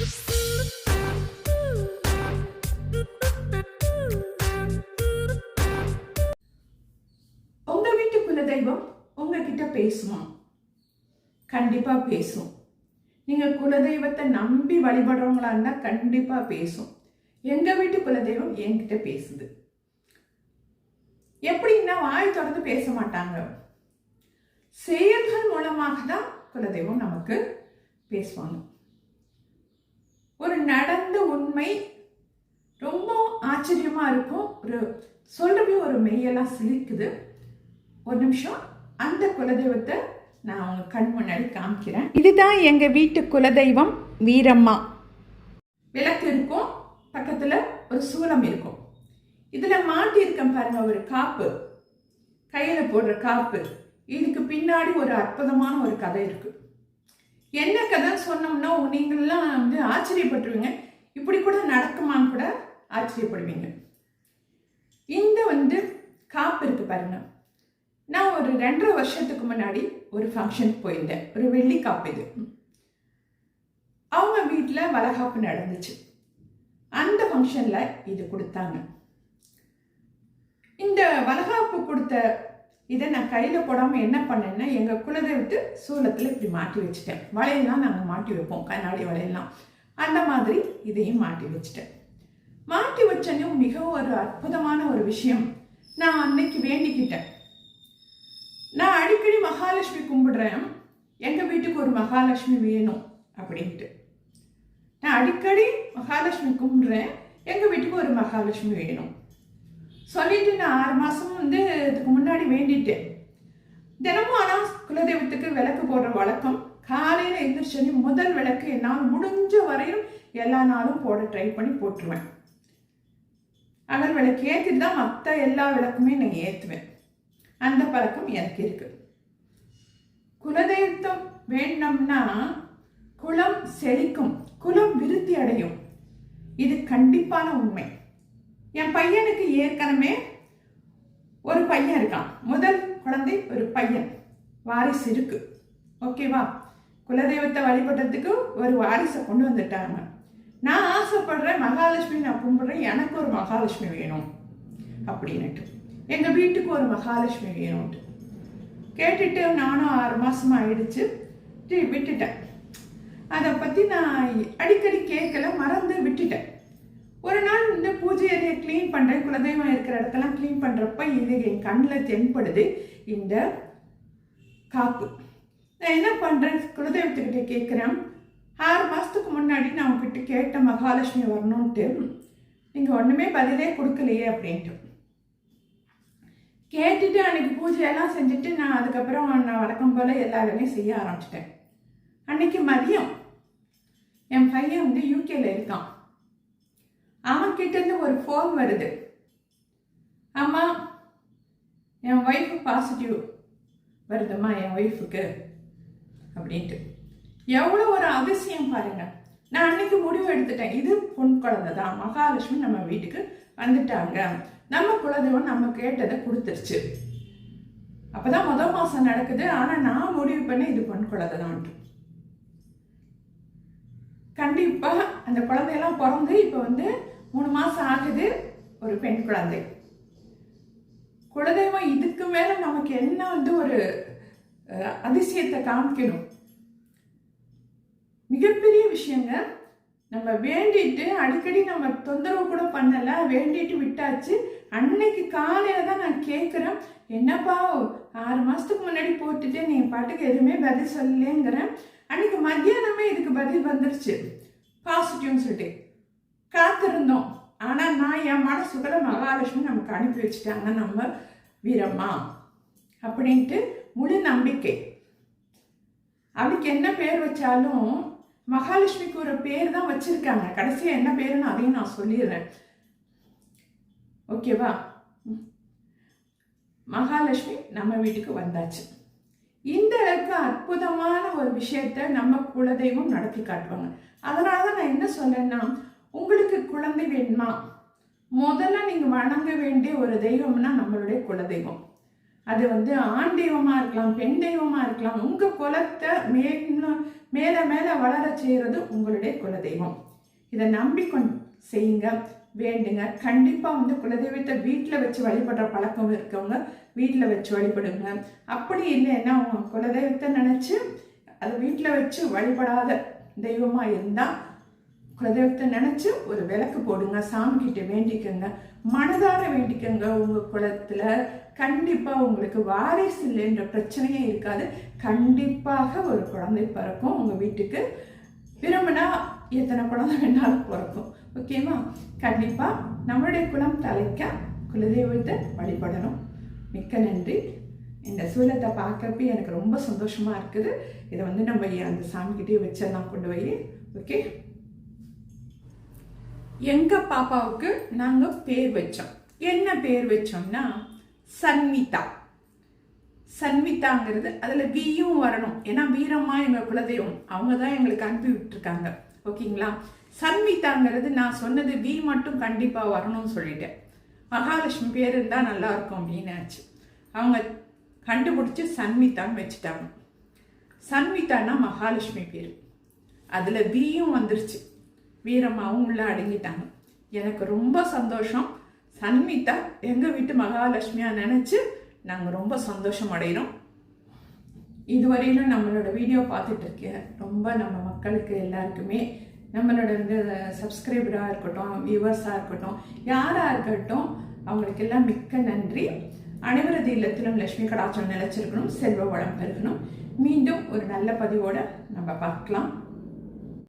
உங்க வீட்டு குலதெய்வம் உங்ககிட்ட பேசுமா? கண்டிப்பா பேசும். நீங்க குலதெய்வத்தை நம்பி வழிபடுறவங்களா இருந்தா கண்டிப்பா பேசும். எங்க வீட்டு குலதெய்வம் என்கிட்ட பேசுது. எப்படின்னா வாய் தொடர்ந்து பேச மாட்டாங்க. செயல்கள் மூலமாக தான் குலதெய்வம் நமக்கு பேசுவாங்க. நடந்த உண்மை ரொம்ப ஆச்சரியமாக இருக்கும். ஒரு சொல்றவே ஒரு மெய்யெல்லாம் சிலிக்குது ஒரு நிமிஷம் அந்த குலதெய்வத்தை நான் அவங்க கண் முன்னாடி காமிக்கிறேன். இதுதான் எங்கள் வீட்டு குலதெய்வம் வீரம்மா. விளக்கு இருக்கும். பக்கத்தில் ஒரு சூளம் இருக்கும். இதில் மாட்டியிருக்கேன் பாருங்கள் பாருங்க ஒரு காப்பு. கையில் போடுற காப்பு. இதுக்கு பின்னாடி ஒரு அற்புதமான ஒரு கதை இருக்குது என்ன கதை சொன்னோம்னா நீங்கள்லாம் வந்து ஆச்சரியப்பட்டுருவீங்க. இப்படி கூட நடக்குமான்னு கூட ஆச்சரியப்படுவீங்க. இந்த வந்து காப்பு இருக்கு பாருங்க. நான் ஒரு ரெண்டரை வருஷத்துக்கு முன்னாடி ஒரு ஃபங்க்ஷனுக்கு போயிருந்தேன். ஒரு வெள்ளி காப்பு இது. அவங்க வீட்டில் வளகாப்பு நடந்துச்சு. அந்த ஃபங்க்ஷனில் இது கொடுத்தாங்க. இந்த வளகாப்பு கொடுத்த இதை நான் கையில் போடாமல் என்ன பண்ணேன்னா எங்கள் குலதெய்வத்து சூலத்தில் இப்படி மாட்டி வச்சுட்டேன். வளையல்லாம் நாங்கள் மாட்டி வைப்போம் கண்ணாடி வளையல்லாம். அந்த மாதிரி இதையும் மாட்டி வச்சுட்டேன். மாட்டி வச்சோன்னே மிகவும் ஒரு அற்புதமான ஒரு விஷயம். நான் அன்னைக்கு வேண்டிக்கிட்டேன். நான் அடிக்கடி மகாலட்சுமி கும்பிடுறேன். எங்கள் வீட்டுக்கு ஒரு மகாலட்சுமி வேணும் அப்படின்ட்டு. நான் அடிக்கடி மகாலட்சுமி கும்பிடுறேன். எங்கள் வீட்டுக்கு ஒரு மகாலட்சுமி வேணும். சொல்லிட்டு நான் ஆறு மாதம் வந்து இதுக்கு முன்னாடி வேண்டிட்டேன். தினமும் ஆனால் குலதெய்வத்துக்கு விளக்கு போடுற வழக்கம். காலையில் எந்திரிச்சோன்னே முதல் விளக்கு என்னால் முடிஞ்ச வரையும் எல்லா நாளும் போட ட்ரை பண்ணி போட்டுருவேன். அகல் விளக்கு ஏற்றிட்டு தான் மற்ற எல்லா விளக்குமே நான் ஏற்றுவேன் அந்த பழக்கம் எனக்கு இருக்குது குலதெய்வத்தம் வேண்டோம்னா குலம் செழிக்கும் குலம் விருத்தி அடையும். இது கண்டிப்பான உண்மை. என் பையனுக்கு ஏற்கனவே ஒரு பையன் இருக்கான். முதல் குழந்தை ஒரு பையன். வாரிசு இருக்கு. ஓகேவா குலதெய்வத்தை வழிபடுறதுக்கு ஒரு வாரிசை கொண்டு வந்துட்டாங்க. நான் ஆசைப்படுறேன் மகாலட்சுமி நான் கும்பிட்றேன் எனக்கு ஒரு மகாலட்சுமி வேணும் அப்படின்னுட்டு. எங்கள் வீட்டுக்கு ஒரு மகாலட்சுமி வேணும்ட்டு. கேட்டுட்டு நானும் ஆறு மாதம் ஆயிடுச்சு. விட்டுட்டேன். அதை பற்றி நான் அடிக்கடி கேட்கல மறந்து விட்டுட்டேன். ஒரு நாள் இந்த பூஜை அறையை க்ளீன் பண்ணுறேன் குலதெய்வம் இருக்கிற இடத்தெல்லாம் க்ளீன் பண்ணுறப்ப இது என் கண்ணில் தென்படுது. இந்த காப்பு. நான் என்ன பண்ணுறேன் குலதெய்வத்துக்கிட்ட கேட்குறேன் ஆறு மாதத்துக்கு முன்னாடி நான் உங்ககிட்ட கேட்ட மகாலட்சுமி வரணுன்ட்டு நீங்கள் ஒன்றுமே பதிலே கொடுக்கலையே அப்படின்ட்டு. கேட்டுட்டு அன்னைக்கு பூஜையெல்லாம் செஞ்சுட்டு நான் அதுக்கப்புறம் நான் வழக்கம் போல் எல்லா வேலையும் செய்ய ஆரம்பிச்சிட்டேன். அன்னைக்கு மதியம் என் பையன் வந்து யூகேல இருக்கான். அவன் கிட்டேருந்து ஒரு ஃபோன் வருது. அம்மா என் ஒய்ஃபு பாசிட்டிவ் வருதும்மா என் ஒய்ஃபுக்கு அப்படின்ட்டு. எவ்வளோ ஒரு அதிசயம் பாருங்க. நான் அன்னைக்கு முடிவு எடுத்துட்டேன். இது பொன் குழந்தை தான். மகாலட்சுமி நம்ம வீட்டுக்கு வந்துட்டாங்க. நம்ம குலதெய்வம் நம்ம கேட்டதை கொடுத்துருச்சு. அப்போதான் முதல் மாதம் நடக்குது. ஆனால் நான் முடிவு பண்ணி இது பொன் குழந்தை தான்ட்டு கண்டிப்பா அந்த குழந்தையெல்லாம் பிறந்து இப்போ வந்து மூணு மாசம் ஆகுது ஒரு பெண் குழந்தை. குலதெய்வம் இதுக்கு மேல நமக்கு என்ன வந்து ஒரு அதிசயத்தை காமிக்கணும். மிகப்பெரிய விஷயங்க நம்ம வேண்டிட்டு அடிக்கடி நம்ம தொந்தரவு கூட பண்ணல வேண்டிட்டு விட்டாச்சு. அன்னைக்கு காலையில தான் நான் கேட்குறேன் என்னப்பா ஆறு மாசத்துக்கு முன்னாடி போட்டுட்டு நீ பாட்டுக்கு எதுவுமே பதில் சொல்லலேங்கிறேன். அன்னைக்கு மதியம் பதில் வந்துருச்சு. பாசிட்டிவ்னு சொல்லிட்டு. காத்திருந்தோம். ஆனால் நான் என் மனசுக்குள்ள மகாலட்சுமி நமக்கு அனுப்பி வச்சுட்டாங்க. நம்ம வீரம்மா. அப்படின்ட்டு முழு நம்பிக்கை. அவளுக்கு என்ன பேர் வச்சாலும் மகாலட்சுமிக்கு ஒரு பேர் தான் வச்சுருக்காங்க. கடைசியாக என்ன பேருன்னு அதையும் நான் சொல்லிடுறேன். ஓகேவா? ம். மகாலட்சுமி நம்ம வீட்டுக்கு வந்தாச்சு. இந்த அளவுக்கு அற்புதமான ஒரு விஷயத்த நம்ம குலதெய்வம் நடத்தி காட்டுவாங்க. அதனால தான் நான் என்ன சொன்னேன்னா உங்களுக்கு குழந்தை வேணுமா? முதல்ல நீங்க வணங்க வேண்டிய ஒரு தெய்வம்னா நம்மளுடைய குலதெய்வம். அது வந்து ஆண் தெய்வமா இருக்கலாம் பெண் தெய்வமா இருக்கலாம் உங்க குலத்தை மேல மேல மேல வளர செய்யறது உங்களுடைய குலதெய்வம். இதை நம்பிக்கொண்டு செய்யுங்க. வேண்டுங்க. கண்டிப்பாக வந்து குலதெய்வத்தை வீட்டில் வச்சு வழிபடுற பழக்கம் இருக்கவங்க வீட்டில் வச்சு வழிபடுங்க. அப்படி இல்லைன்னா அவங்க குலதெய்வத்தை நினச்சி அது வீட்டில் வச்சு வழிபடாத தெய்வமாக இருந்தால் குலதெய்வத்தை நினச்சி ஒரு விளக்கு போடுங்க சாமிக்கிட்ட வேண்டிக்கோங்க. மனதார வேண்டிக்கோங்க உங்கள் குளத்தில் கண்டிப்பாக உங்களுக்கு வாரிசு இல்லைன்ற பிரச்சனையே இருக்காது. கண்டிப்பாக ஒரு குழந்தை பிறக்கும் உங்கள் வீட்டுக்கு. விரும்பினா எத்தனை குழந்தை வேணாலும் பிறக்கும். ஓகேவா கண்டிப்பாக நம்மளுடைய குலம் தலைக்க குலதெய்வத்தை வழிபடணும். மிக்க நன்றி. இந்த சூழத்தை பார்க்குறப்ப எனக்கு ரொம்ப சந்தோஷமாக இருக்குது. இதை வந்து நம்ம அந்த சாமிக்கிட்டே வச்சிடலாம் கொண்டு போய். ஓகே எங்கள் பாப்பாவுக்கு நாங்கள் பேர் வச்சோம். என்ன பேர் வச்சோம்னா சன்மிதா. சன்மிதாங்கிறது அதில் வியும் வரணும். ஏன்னா வீரம்மா எங்கள் குலதெய்வம். அவங்க தான் எங்களுக்கு அனுப்பி விட்டுருக்காங்க. ஓகேங்களா? சன்மிதாங்கிறது நான் சொன்னது வி மட்டும் கண்டிப்பாக வரணும்னு சொல்லிட்டேன். மகாலட்சுமி பேர் இருந்தால் நல்லாயிருக்கும் அப்படின்னாச்சு அப்படின்னு அவங்க கண்டுபிடிச்சி சன்மிதான்னு வச்சுட்டாங்க. சன்மிதான்னா மகாலட்சுமி பேர். அதில் வியும் வந்துருச்சு. வீரம்மாவும் உள்ள அடங்கிட்டாங்க. எனக்கு ரொம்ப சந்தோஷம். சன்மிதா எங்கள் வீட்டு மகாலட்சுமியாக நினச்சி நாங்கள் ரொம்ப சந்தோஷம் அடைகிறோம் இதுவரையிலும் நம்மளோட வீடியோ பார்த்துட்டு இருக்கேன் ரொம்ப நம்ம மக்களுக்கு எல்லாருக்குமே நம்மளோட வந்து சப்ஸ்கிரைபராக இருக்கட்டும் வியூவர்ஸாக இருக்கட்டும் யாராக இருக்கட்டும் அவங்களுக்கு எல்லாம் மிக்க நன்றி. அனைவரது இல்லத்திலும் லட்சுமி கடாச்சம் நிலச்சிருக்கணும் செல்வ வளம் பெருகணும். மீண்டும் ஒரு நல்ல பதிவோடு நம்ம பார்க்கலாம்.